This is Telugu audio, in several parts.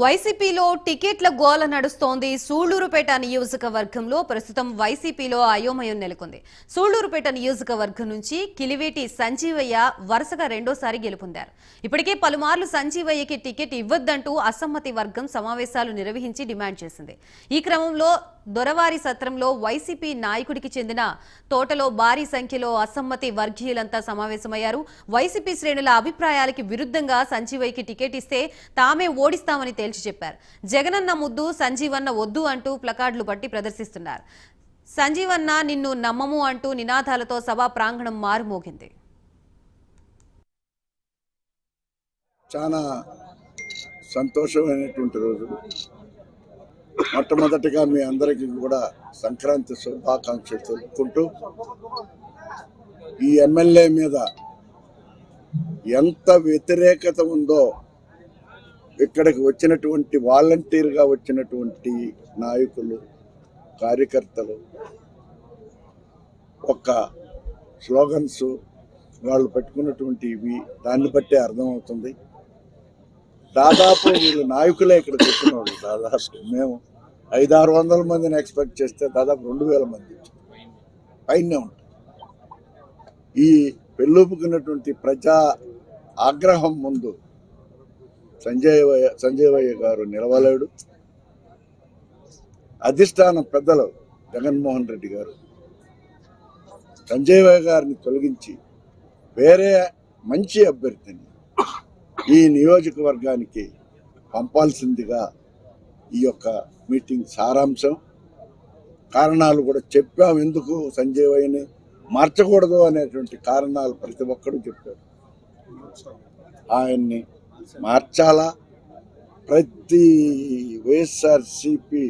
వైసీపీలో టికెట్ల గోల నడుస్తోంది. సూళ్ళూరుపేట నియోజకవర్గంలో ప్రస్తుతం వైసీపీలో అయోమయం నెలకొంది. సూళ్ళూరుపేట నియోజకవర్గం నుంచి కిలివేటి సంజీవయ్య వరుసగా రెండోసారి గెలుపొందారు. ఇప్పటికే పలుమార్లు సంజీవయ్యకి టికెట్ ఇవ్వద్దంటూ అసమ్మతి వర్గం సమావేశాలు నిర్వహించి డిమాండ్ చేసింది. ఈ క్రమంలో దొరవారి సత్రంలో వైసీపీ నాయకుడికి చెందిన తోటలో భారీ సంఖ్యలో అసమ్మతి వర్గీయులంతా సమావేశమయ్యారు. వైసీపీ శ్రేణుల అభిప్రాయాలకి విరుద్ధంగా సంజీవయ్యకి టికెట్ ఇస్తే తామే ఓడిస్తామని తేల్చి చెప్పారు. జగనన్న ముద్దు సంజీవన్న వద్దు అంటూ ప్లకార్డులు పట్టి ప్రదర్శిస్తున్నారు. సంజీవన్న నిన్ను నమ్మము అంటూ నినాదాలతో సభా ప్రాంగణం మారుమోగింది. చాలా సంతోషమైనటువంటి రోజు. మొట్టమొదటిగా మీ అందరికీ కూడా సంక్రాంతి శుభాకాంక్షలు తెలుపుకుంటూ ఈ ఎమ్మెల్యే మీద ఎంత వ్యతిరేకత ఉందో ఇక్కడికి వచ్చినటువంటి వాలంటీర్గా వచ్చినటువంటి నాయకులు కార్యకర్తలు ఒక స్లోగన్స్ వాళ్ళు పెట్టుకున్నటువంటి ఇవి దాన్ని బట్టే అర్థమవుతుంది. దాదాపు వీళ్ళు నాయకులే ఇక్కడికి వచ్చిన వాళ్ళు దాదాపు మేము ఐదు ఆరు వందల మందిని ఎక్స్పెక్ట్ చేస్తే దాదాపు రెండు వేల మంది. పైనే ఉంటాం ఈ పెళ్ళూపుకున్నటువంటి ప్రజా ఆగ్రహం ముందు సంజయ్ వయ్య సంజయ్ గారు నిలవలేడు. అధిష్టానం పెద్దలు జగన్మోహన్ రెడ్డి గారు సంజయ్ గారిని తొలగించి వేరే మంచి అభ్యర్థిని ఈ నియోజకవర్గానికి పంపాల్సిందిగా ఈ యొక్క మీటింగ్ సారాంశం. కారణాలు కూడా చెప్పాం. ఎందుకు సంజయ్ మార్చకూడదు అనేటువంటి కారణాలు ప్రతి ఒక్కరూ చెప్పారు. ఆయన్ని మార్చాలా? ప్రతి వైఎస్ఆర్సిపి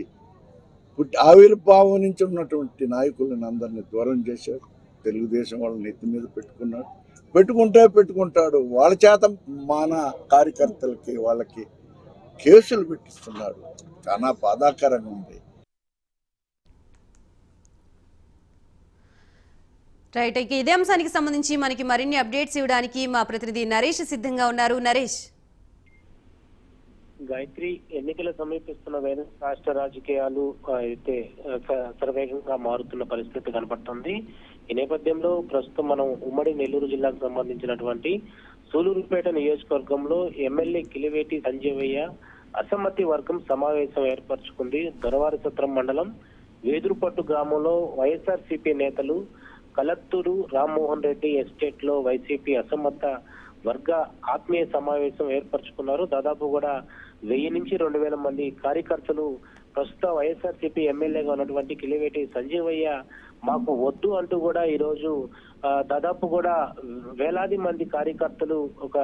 పుట్టి ఆవిర్భావం నుంచి ఉన్నటువంటి నాయకులను అందరినీ దూరం చేశారు. తెలుగుదేశం వాళ్ళని నెత్తి మీద పెట్టుకున్నాడు. పెట్టుకుంటే పెట్టుకుంటాడు. వాళ్ళ చేత మాన కార్యకర్తలకి వాళ్ళకి కేసులు పెట్టిస్తున్నాడు. చాలా బాధాకరంగా ఉంది. రైట్ ఇక ఇదే అంశానికి సంబంధించి మనకి మరిన్ని అప్డేట్స్ ఇవ్వడానికి మా ప్రతినిధి నరేష్ సిద్ధంగా ఉన్నారు. నరేష్. గాయత్రి ఎన్నికలు సమీపిస్తున్న వేళ రాష్ట్ర రాజకీయాలు అయితే ఆ, శరవేగంగా మారుతున్న పరిస్థితి కనపడుతుంది. ఈ నేపథ్యంలో ప్రస్తుతం మనం ఉమ్మడి నెల్లూరు జిల్లాకు సంబంధించినటువంటి సూలూరుపేట నియోజకవర్గంలో ఎమ్మెల్యే కిలివేటి సంజయవయ్య అసమ్మతి వర్గం సమావేశం ఏర్పరచుకుంది. దొరవారి సత్రం మండలం వేదురుపట్టు గ్రామంలో వైఎస్ఆర్ నేతలు కలత్తూరు రామ్మోహన్ రెడ్డి ఎస్టేట్లో వైసీపీ అసమ్మత వర్గ ఆత్మీయ సమావేశం ఏర్పరచుకున్నారు. దాదాపు కూడా వెయ్యి నుంచి రెండు వేల మంది కార్యకర్తలు ప్రస్తుత వైఎస్ఆర్సీపీ ఎమ్మెల్యేగా ఉన్నటువంటి కిలివేటి సంజీవయ్య మాకు వద్దు అంటూ కూడా ఈరోజు దాదాపు కూడా వేలాది మంది కార్యకర్తలు ఒక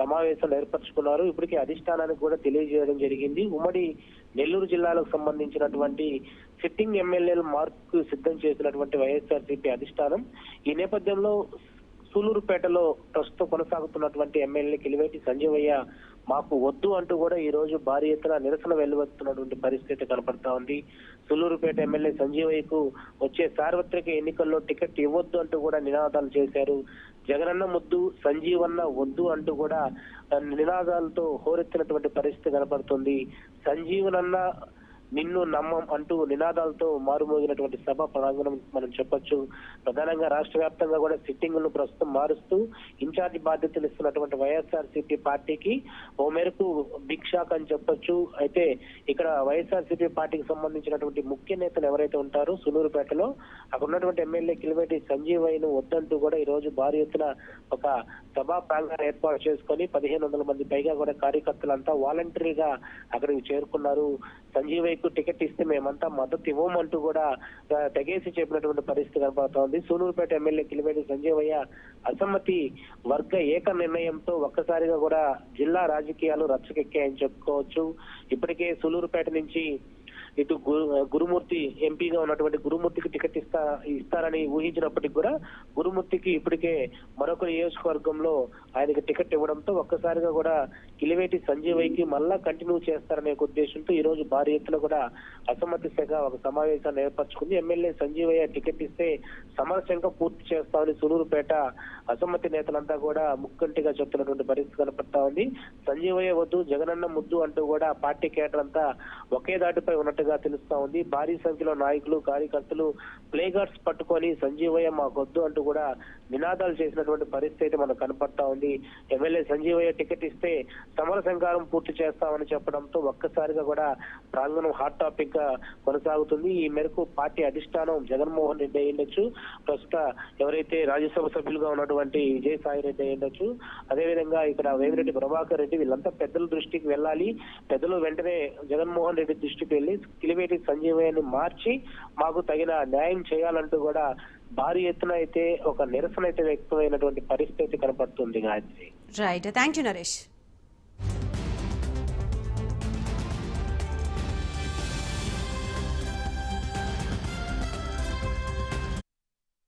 సమావేశం ఏర్పరచుకున్నారు. ఇప్పటికే అధిష్టానానికి కూడా తెలియజేయడం జరిగింది. ఉమ్మడి నెల్లూరు జిల్లాలకు సంబంధించినటువంటి సిట్టింగ్ ఎమ్మెల్యేలు మార్కు సిద్ధం చేసినటువంటి వైఎస్ఆర్సీపీ అధిష్టానం ఈ నేపథ్యంలో సూలూరుపేటలో ప్రస్తుతం కొనసాగుతున్నటువంటి ఎమ్మెల్యే కిలివేటి సంజీవయ్య మాకు వద్దు అంటూ కూడా ఈ రోజు భారీ ఎత్తున నిరసన వెలువెత్తున్నటువంటి పరిస్థితి కనపడతా ఉంది. సులూరుపేట ఎమ్మెల్యే సంజీవయ్యకు వచ్చే సార్వత్రిక ఎన్నికల్లో టికెట్ ఇవ్వద్దు అంటూ కూడా నినాదాలు చేశారు. జగనన్న ముద్దు సంజీవన్న వద్దు అంటూ కూడా నినాదాలతో హోరెత్తినటువంటి పరిస్థితి కనపడుతుంది. సంజీవనన్న నిన్ను నమ్మం అంటూ నినాదాలతో మారుమోగినటువంటి సభ ప్రాంగణం మనం చెప్పొచ్చు. ప్రధానంగా రాష్ట్ర వ్యాప్తంగా కూడా సిట్టింగులను ప్రస్తుతం మారుస్తూ ఇన్ఛార్జి బాధ్యతలు ఇస్తున్నటువంటి వైఎస్ఆర్ సిపి పార్టీకి ఓ మేరకు బిగ్ షాక్ అని చెప్పొచ్చు. అయితే ఇక్కడ వైఎస్ఆర్ సిపి పార్టీకి సంబంధించినటువంటి ముఖ్య నేతలు ఎవరైతే ఉంటారో సులూరుపేటలో అక్కడ ఉన్నటువంటి ఎమ్మెల్యే కిలివేటి సంజీవయ్యను వద్దంటూ కూడా ఈ రోజు భారీ ఎత్తున ఒక సభా ప్రాంగణం ఏర్పాటు చేసుకొని పదిహేను వందల మంది పైగా కూడా కార్యకర్తలంతా వాలంటరీగా అక్కడికి చేరుకున్నారు. సంజీవయ్యకు టికెట్ ఇస్తే మేమంతా మద్దతు ఇవ్వమంటూ కూడా తెగేసి చెప్పినటువంటి పరిస్థితి కనబడుతోంది సూలూరుపేట ఎమ్మెల్యే కిలివేటి సంజీవయ్య అసమ్మతి వర్గ ఏక నిర్ణయంతో ఒక్కసారిగా కూడా జిల్లా రాజకీయాలు రచ్చకెక్కాయని చెప్పుకోవచ్చు. ఇప్పటికే సూలూరుపేట నుంచి ఇటు గురుమూర్తి ఎంపీగా ఉన్నటువంటి గురుమూర్తికి టికెట్ ఇస్తా ఇస్తారని ఊహించినప్పటికీ కూడా గురుమూర్తికి ఇప్పటికే మరొక నియోజకవర్గంలో ఆయనకి టికెట్ ఇవ్వడంతో ఒక్కసారిగా కూడా కిలివేటి సంజీవయ్యకి మళ్ళా కంటిన్యూ చేస్తారనే ఒక ఉద్దేశంతో ఈ రోజు భారీ ఎత్తున కూడా అసమ్మతి శాఖ ఒక సమావేశాన్ని ఏర్పరచుకుంది. ఎమ్మెల్యే సంజీవయ్య టికెట్ ఇస్తే సమరశంక పూర్తి చేస్తామని సులూరుపేట అసమ్మతి నేతలంతా కూడా ముక్కంటిగా చెప్తున్నటువంటి పరిస్థితి కనపడతా ఉంది. సంజీవయ్య వద్దు జగనన్న ముద్దు అంటూ కూడా పార్టీ కేటర్ అంతా ఒకే దాటిపై ఉన్నట్టుగా తెలుస్తా ఉంది. భారీ సంఖ్యలో నాయకులు కార్యకర్తలు ప్లే గార్డ్స్ పట్టుకొని సంజీవయ్య మాకొద్దు అంటూ కూడా నినాదాలు చేసినటువంటి పరిస్థితి అయితే మనకు కనపడతా ఉంది. ఎమ్మెల్యే సంజీవయ్య టికెట్ ఇస్తే సమర సంకారం పూర్తి చేస్తామని చెప్పడంతో ఒక్కసారిగా కూడా ప్రాంగణం హాట్ టాపిక్గా కొనసాగుతుంది. ఈ మేరకు పార్టీ అధిష్టానం జగన్మోహన్ రెడ్డి అయ్యుండొచ్చు ప్రస్తుత ఎవరైతే రాజ్యసభ సభ్యులుగా ఉన్నటువంటి విజయసాయి రెడ్డి అయ్యుండొచ్చు అదేవిధంగా ఇక్కడ వేమిరెడ్డి ప్రభాకర్ రెడ్డి వీళ్ళంతా పెద్దల దృష్టికి వెళ్ళాలి. పెద్దలు వెంటనే జగన్మోహన్ రెడ్డి దృష్టికి వెళ్ళి కిలివేటి సంజీవయ్యని మార్చి మాకు తగిన న్యాయం చేయాలంటూ కూడా భారీ ఎత్తున అయితే ఒక నిరసన అయితే వ్యక్తమైనటువంటి పరిస్థితి కనపడుతుంది Gayatri right thank you Naresh